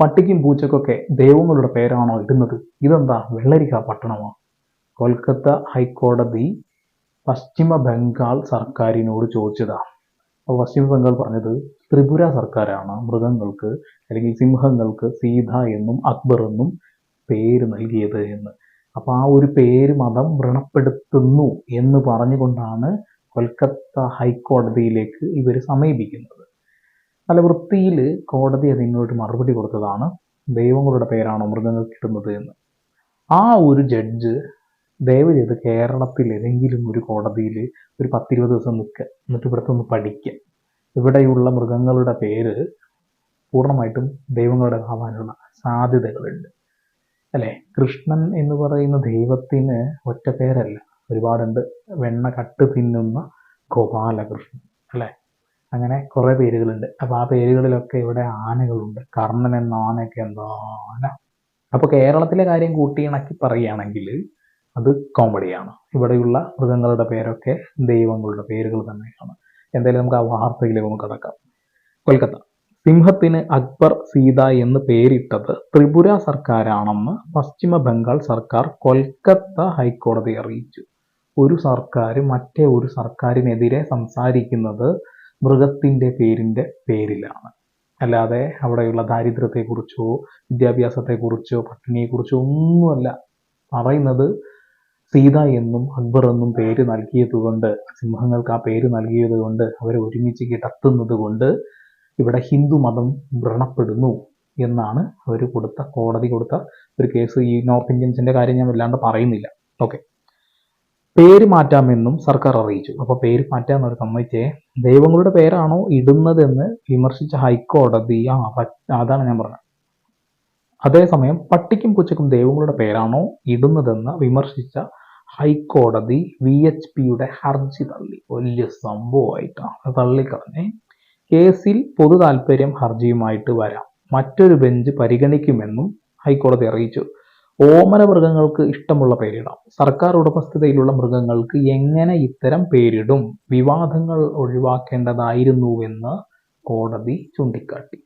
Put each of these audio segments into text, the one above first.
പട്ടിക്കും പൂച്ചക്കൊക്കെ ദൈവങ്ങളുടെ പേരാണോ ഇടുന്നത്? ഇതെന്താ? വെള്ളരിക്ക പട്ടണമാണ് കൊൽക്കത്ത ഹൈക്കോടതി പശ്ചിമ ബംഗാൾ സർക്കാരിനോട് ചോദിച്ചതാ. അപ്പോൾ പശ്ചിമ ബംഗാൾ പറഞ്ഞത് ത്രിപുര സർക്കാരാണ്. മൃഗങ്ങൾക്ക് അല്ലെങ്കിൽ സിംഹങ്ങൾക്ക് സീത എന്നും അക്ബർ എന്നും പേര് നൽകിയത് എന്ന്. അപ്പോൾ ആ ഒരു പേര് മതം വ്രണപ്പെടുത്തുന്നു എന്ന് പറഞ്ഞുകൊണ്ടാണ് കൊൽക്കത്ത ഹൈക്കോടതിയിലേക്ക് ഇവർ സമീപിക്കുന്നത്. നല്ല വൃത്തിയിൽ കോടതി അതിനോട് മറുപടി കൊടുത്തതാണ്. ദൈവങ്ങളുടെ പേരാണോ മൃഗങ്ങൾ കിട്ടുന്നത് എന്ന്. ആ ഒരു ജഡ്ജ് ദയവ് ചെയ്ത് കേരളത്തിൽ ഏതെങ്കിലും ഒരു കോടതിയിൽ ഒരു പത്തിരുപത് ദിവസം നിൽക്കുക എന്നിട്ട് ഇവിടുത്തെ ഒന്ന് പഠിക്കുക ഇവിടെയുള്ള മൃഗങ്ങളുടെ പേര് പൂർണമായിട്ടും ദൈവങ്ങളുടെ ആവാനുള്ള സാധ്യതകളുണ്ട്. അല്ലേ? കൃഷ്ണൻ എന്ന് പറയുന്ന ദൈവത്തിന് ഒറ്റ പേരല്ല. ഒരുപാടുണ്ട്. വെണ്ണ കട്ട് തിന്നുന്ന ഗോപാലകൃഷ്ണൻ. അല്ലേ? അങ്ങനെ കുറേ പേരുകളുണ്ട്. അപ്പോൾ ആ പേരുകളിലൊക്കെ ഇവിടെ ആനകളുണ്ട്. കർണൻ എന്ന ആനയൊക്കെ എന്താ ആന. അപ്പോൾ കേരളത്തിലെ കാര്യം കൂട്ടിയിണക്കി പറയുകയാണെങ്കിൽ അത് കോമഡിയാണ്. ഇവിടെയുള്ള മൃഗങ്ങളുടെ പേരൊക്കെ ദൈവങ്ങളുടെ പേരുകൾ തന്നെയാണ്. എന്തായാലും നമുക്ക് ആ വാർത്തയിലേക്ക് നമുക്ക് കടക്കാം. കൊൽക്കത്ത. സിംഹത്തിന് അക്ബർ സീത എന്ന് പേരിട്ടത് ത്രിപുര സർക്കാരാണെന്ന് പശ്ചിമ ബംഗാൾ സർക്കാർ കൊൽക്കത്ത ഹൈക്കോടതി അറിയിച്ചു. ഒരു സർക്കാർ മറ്റേ ഒരു സർക്കാരിനെതിരെ സംസാരിക്കുന്നത് മൃഗത്തിന്റെ പേരിന്റെ പേരിലാണ്. അല്ലാതെ അവിടെയുള്ള ദാരിദ്ര്യത്തെക്കുറിച്ചോ വിദ്യാഭ്യാസത്തെക്കുറിച്ചോ പട്ടിണിയെക്കുറിച്ചോ ഒന്നുമല്ല. പറയുന്നത് സീത എന്നും അക്ബർ എന്നും പേര് നൽകിയത് കൊണ്ട് സിംഹങ്ങൾക്ക് ആ പേര് നൽകിയത് കൊണ്ട് അവരെ ഒരുമിച്ച് കിടത്തുന്നത് കൊണ്ട് ഇവിടെ ഹിന്ദു മതം വ്രണപ്പെടുന്നു എന്നാണ് അവർ കൊടുത്ത കോടതി കൊടുത്ത ഒരു കേസ്. ഈ നോർത്ത് ഇന്ത്യൻസിന്റെ കാര്യം ഞാൻ വല്ലാണ്ട് പറയുന്നില്ല. ഓക്കെ. പേര് മാറ്റാമെന്നും സർക്കാർ അറിയിച്ചു. അപ്പോൾ പേര് മാറ്റാന്ന് അവർ സമ്മതിച്ചേ ദൈവങ്ങളുടെ പേരാണോ ഇടുന്നതെന്ന് വിമർശിച്ച ഹൈക്കോടതി ആ അതാണ് ഞാൻ പറഞ്ഞത്. അതേസമയം പട്ടിക്കും പൂച്ചക്കും ദൈവങ്ങളുടെ പേരാണോ ഇടുന്നതെന്ന് വിമർശിച്ച ഹൈക്കോടതി വി എച്ച് പിയുടെ ഹർജി തള്ളി. വലിയ സംഭവമായിട്ടാണ് തള്ളിക്കളഞ്ഞേ കേസിൽ പൊതു താൽപ്പര്യം ഹർജിയുമായിട്ട് വരാം. മറ്റൊരു ബെഞ്ച് പരിഗണിക്കുമെന്നും ഹൈക്കോടതി അറിയിച്ചു. ഓമന മൃഗങ്ങൾക്ക് ഇഷ്ടമുള്ള പേരിടാം. സർക്കാർ ഉടമസ്ഥതയിലുള്ള മൃഗങ്ങൾക്ക് എങ്ങനെ ഇത്തരം പേരിടും? വിവാദങ്ങൾ ഒഴിവാക്കേണ്ടതായിരുന്നുവെന്ന് കോടതി ചൂണ്ടിക്കാട്ടി.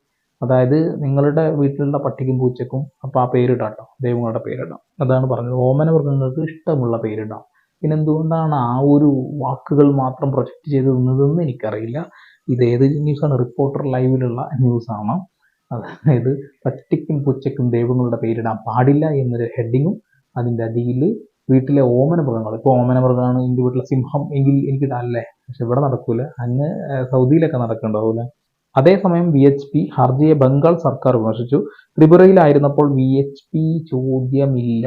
അതായത് നിങ്ങളുടെ വീട്ടിലുള്ള പട്ടിക്കും പൂച്ചക്കും അപ്പം ആ പേരിടാട്ടോ. ദൈവങ്ങളുടെ പേരിടാം. അതാണ് പറഞ്ഞത്. ഓമന മൃഗങ്ങൾക്ക് ഇഷ്ടമുള്ള പേരിടാം. പിന്നെ എന്തുകൊണ്ടാണ് ആ ഒരു വാക്കുകൾ മാത്രം പ്രൊജക്റ്റ് ചെയ്ത് നിന്നതെന്ന് എനിക്കറിയില്ല. ഇത് ഏത് ന്യൂസാണ്? റിപ്പോർട്ടർ ലൈവിലുള്ള ന്യൂസാണ്. അതായത് പട്ടിക്കും പുച്ചയ്ക്കും ദൈവങ്ങളുടെ പേരിടാൻ പാടില്ല എന്നൊരു ഹെഡിങ്ങും അതിന്റെ അടിയിൽ വീട്ടിലെ ഓമന മൃഗങ്ങൾ ഇപ്പോൾ ഓമന മൃഗമാണ് എന്റെ വീട്ടിലെ സിംഹം എങ്കിൽ എനിക്ക് ഇടാനല്ലേ പക്ഷെ ഇവിടെ നടക്കൂല. അങ്ങ് സൗദിയിലൊക്കെ നടക്കണ്ടാവൂല. അതേസമയം വി എച്ച് പി ഹർജിയെ ബംഗാൾ സർക്കാർ വിമർശിച്ചു. ത്രിപുരയിലായിരുന്നപ്പോൾ വി എച്ച് പി ചോദ്യമില്ല.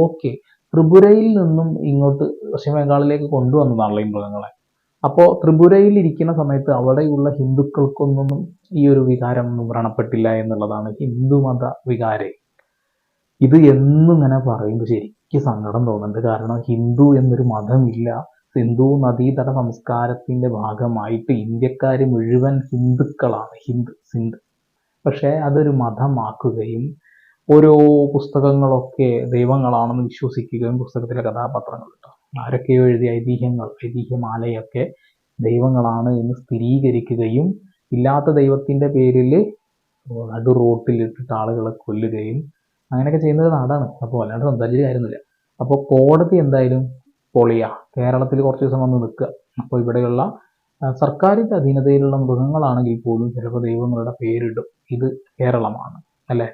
ഓക്കെ. ത്രിപുരയിൽ നിന്നും ഇങ്ങോട്ട് പശ്ചിമ ബംഗാളിലേക്ക് കൊണ്ടുവന്നതാണല്ലോ ഈ മൃഗങ്ങളെ. അപ്പോൾ ത്രിപുരയിൽ ഇരിക്കുന്ന സമയത്ത് അവിടെയുള്ള ഹിന്ദുക്കൾക്കൊന്നും ഈ ഒരു വികാരം ഒന്നും വ്രണപ്പെട്ടില്ല എന്നുള്ളതാണ് ഹിന്ദുമത വികാരം. ഇത് എന്നും ഇങ്ങനെ പറയുമ്പോൾ ശരിക്കും സങ്കടം തോന്നുന്നുണ്ട്. കാരണം ഹിന്ദു എന്നൊരു മതമില്ല. സിന്ധു നദീതട സംസ്കാരത്തിന്റെ ഭാഗമായിട്ട് ഇന്ത്യക്കാർ മുഴുവൻ ഹിന്ദുക്കളാണ്. ഹിന്ദു സിന്ധു. പക്ഷേ അതൊരു മതമാക്കുകയും ഓരോ പുസ്തകങ്ങളൊക്കെ ദൈവങ്ങളാണെന്ന് വിശ്വസിക്കുകയും പുസ്തകത്തിലെ കഥാപാത്രങ്ങൾ ആരൊക്കെയോ എഴുതിയ ഐതിഹ്യങ്ങൾ ഐതിഹ്യമാലയൊക്കെ ദൈവങ്ങളാണ് എന്ന് സ്ഥിരീകരിക്കുകയും ഇല്ലാത്ത ദൈവത്തിന്റെ പേരിൽ നടു റോട്ടിൽ ഇട്ടിട്ട് ആളുകളെ കൊല്ലുകയും അങ്ങനെയൊക്കെ ചെയ്യുന്നത് നാടാണ് അപ്പോൾ അല്ലാണ്ട് സംസാരിച്ച കാര്യമൊന്നുമില്ല. അപ്പോൾ കോടതി എന്തായാലും പൊളിയ. കേരളത്തിൽ കുറച്ച് ദിവസം വന്ന് നിൽക്കുക. അപ്പോൾ ഇവിടെയുള്ള സർക്കാരിന്റെ അധീനതയിലുള്ള മൃഗങ്ങളാണെങ്കിൽ പോലും ചിലപ്പോൾ ദൈവങ്ങളുടെ പേരിടും. ഇത് കേരളമാണ്. അല്ലെ?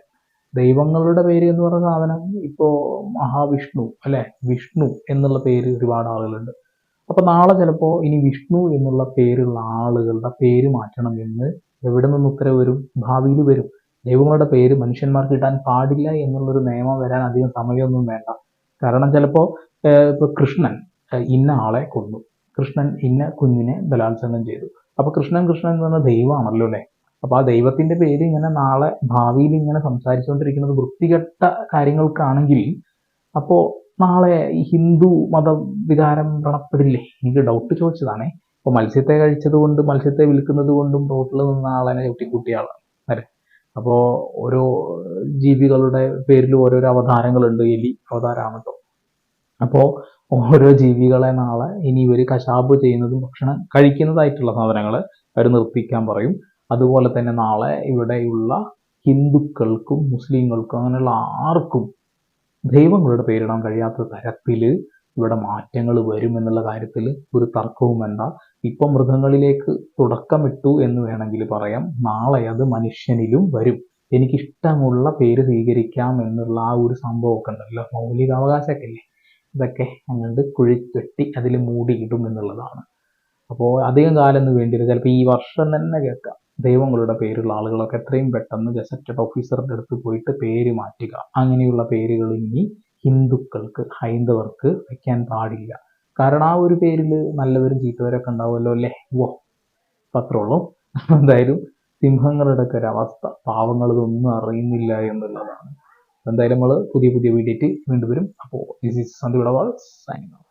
ദൈവങ്ങളുടെ പേര് എന്ന് പറഞ്ഞ സാധനം ഇപ്പോൾ മഹാവിഷ്ണു അല്ലെ? വിഷ്ണു എന്നുള്ള പേര് ഒരുപാട് ആളുകളുണ്ട്. അപ്പൊ നാളെ ചിലപ്പോ ഇനി വിഷ്ണു എന്നുള്ള പേരുള്ള ആളുകളുടെ പേര് മാറ്റണം എന്ന് എവിടെ നിന്ന് ഉത്തരവ് വരും? ഭാവിയിൽ വരും. ദൈവങ്ങളുടെ പേര് മനുഷ്യന്മാർക്ക് കിട്ടാൻ പാടില്ല എന്നുള്ളൊരു നിയമം വരാൻ അധികം സമയമൊന്നും വേണ്ട. കാരണം ചിലപ്പോ ഇപ്പൊ കൃഷ്ണൻ ഇന്ന ആളെ കൊന്നു. കൃഷ്ണൻ ഇന്ന കുഞ്ഞിനെ ബലാത്സംഗം ചെയ്തു. അപ്പൊ കൃഷ്ണൻ കൃഷ്ണൻ എന്ന് പറഞ്ഞ ദൈവമാണല്ലോ അല്ലെ? അപ്പൊ ആ ദൈവത്തിന്റെ പേര് ഇങ്ങനെ നാളെ ഭാവിയിൽ ഇങ്ങനെ സംസാരിച്ചുകൊണ്ടിരിക്കുന്നത് വൃത്തികെട്ട കാര്യങ്ങൾക്കാണെങ്കിൽ അപ്പോ നാളെ ഈ ഹിന്ദു മത വികാരം വ്രണപ്പെടില്ലേ? എനിക്ക് ഡൗട്ട് ചോദിച്ചതാണേ. അപ്പൊ മത്സ്യത്തെ കഴിച്ചത് കൊണ്ട് മത്സ്യത്തെ വിൽക്കുന്നത് കൊണ്ടും റോട്ടിൽ നിന്ന ആളെ ചവിട്ടിക്കൂട്ടിയ ആളാണ്. അല്ലെ? അപ്പോ ഓരോ ജീവികളുടെ പേരിൽ ഓരോരോ അവതാരങ്ങളുണ്ട്. എലി അവതാരമാണ് കേട്ടോ അപ്പോ ഓരോ ജീവികളെ നാളെ ഇനി ഇവർ കശാപ്പ് ചെയ്യുന്നതും ഭക്ഷണം കഴിക്കുന്നതായിട്ടുള്ള സാധനങ്ങൾ അവർ നിർത്തിക്കാൻ പറയും. അതുപോലെ തന്നെ നാളെ ഇവിടെയുള്ള ഹിന്ദുക്കൾക്കും മുസ്ലിങ്ങൾക്കും അങ്ങനെയുള്ള ആർക്കും ദൈവങ്ങളുടെ പേരിടാൻ കഴിയാത്ത തരത്തിൽ ഇവിടെ മാറ്റങ്ങൾ വരും എന്നുള്ള കാര്യത്തിൽ ഒരു തർക്കവും വേണ്ട. ഇപ്പം മൃഗങ്ങളിലേക്ക് തുടക്കമിട്ടു എന്ന് വേണമെങ്കിൽ പറയാം. നാളെ അത് മനുഷ്യനിലും വരും. എനിക്കിഷ്ടമുള്ള പേര് സ്വീകരിക്കാം എന്നുള്ള ആ ഒരു സംഭവമൊക്കെ ഉണ്ടല്ലോ. മൗലികാവകാശമൊക്കെ ഇല്ലേ ഇതൊക്കെ അങ്ങോട്ട് കുഴിച്ചെട്ടി അതിൽ മൂടിയിടും എന്നുള്ളതാണ്. അപ്പോൾ അധികം കാലം വേണ്ടിയില്ല ചിലപ്പോൾ ഈ വർഷം തന്നെ കേൾക്കാം. ദൈവങ്ങളുടെ പേരുള്ള ആളുകളൊക്കെ എത്രയും പെട്ടെന്ന് ഗസറ്റഡ് ഓഫീസറുടെ അടുത്ത് പോയിട്ട് പേര് മാറ്റുക. അങ്ങനെയുള്ള പേരുകൾ ഇനി ഹിന്ദുക്കൾക്ക് ഹൈന്ദവർക്ക് വയ്ക്കാൻ പാടില്ല. കാരണം ആ ഒരു പേരിൽ നല്ലവരും ചീത്തവരൊക്കെ ഉണ്ടാവുമല്ലോ അല്ലേ? വോ പത്രമുള്ളൂ എന്തായാലും സിംഹങ്ങളുടെ ഒക്കെ ഒരവസ്ഥ പാവങ്ങൾ ഇതൊന്നും അറിയുന്നില്ല എന്നുള്ളതാണ്. എന്തായാലും നമ്മൾ പുതിയ പുതിയ വീഡിയോ വീണ്ടും വരും. അപ്പോൾ ദിസ് സന്ദീപ് സൈനിങ്